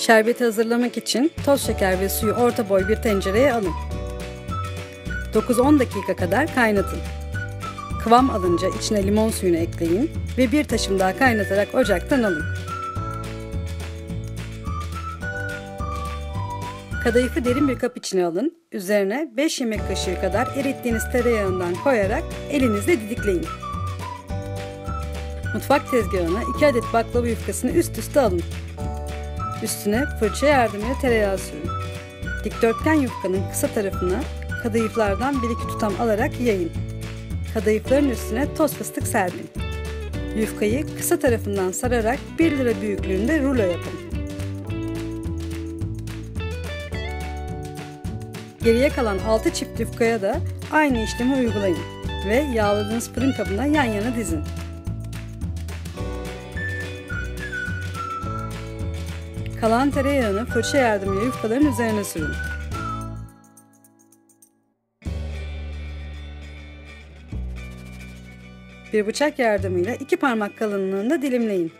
Şerbeti hazırlamak için toz şeker ve suyu orta boy bir tencereye alın. 9-10 dakika kadar kaynatın. Kıvam alınca içine limon suyunu ekleyin ve bir taşım daha kaynatarak ocaktan alın. Kadayıfı derin bir kap içine alın. Üzerine 5 yemek kaşığı kadar erittiğiniz tereyağından koyarak elinizle didikleyin. Mutfak tezgahına 2 adet baklava yufkasını üst üste alın. Üstüne fırça yardımıyla tereyağı sürün. Dikdörtgen yufkanın kısa tarafına kadayıflardan bir iki tutam alarak yayın. Kadayıfların üstüne toz fıstık serpin. Yufkayı kısa tarafından sararak 1 lira büyüklüğünde rulo yapın. Geriye kalan 6 çift yufkaya da aynı işlemi uygulayın ve yağladığınız fırın kabına yan yana dizin. Kalan tereyağını fırça yardımıyla yufkaların üzerine sürün. Bir bıçak yardımıyla iki parmak kalınlığında dilimleyin.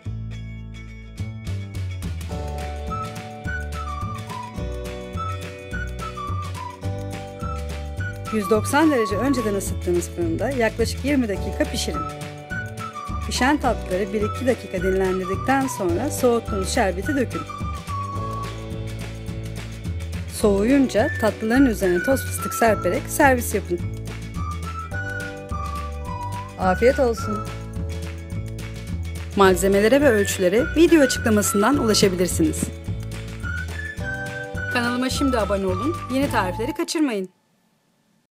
...190 derece önceden ısıttığınız fırında yaklaşık 20 dakika pişirin. Pişen tatlıları 1-2 dakika dinlendirdikten sonra soğuttuğunuz şerbeti dökün. Soğuyunca tatlıların üzerine toz fıstık serperek servis yapın. Afiyet olsun. Malzemelere ve ölçülere video açıklamasından ulaşabilirsiniz. Kanalıma şimdi abone olun, yeni tarifleri kaçırmayın.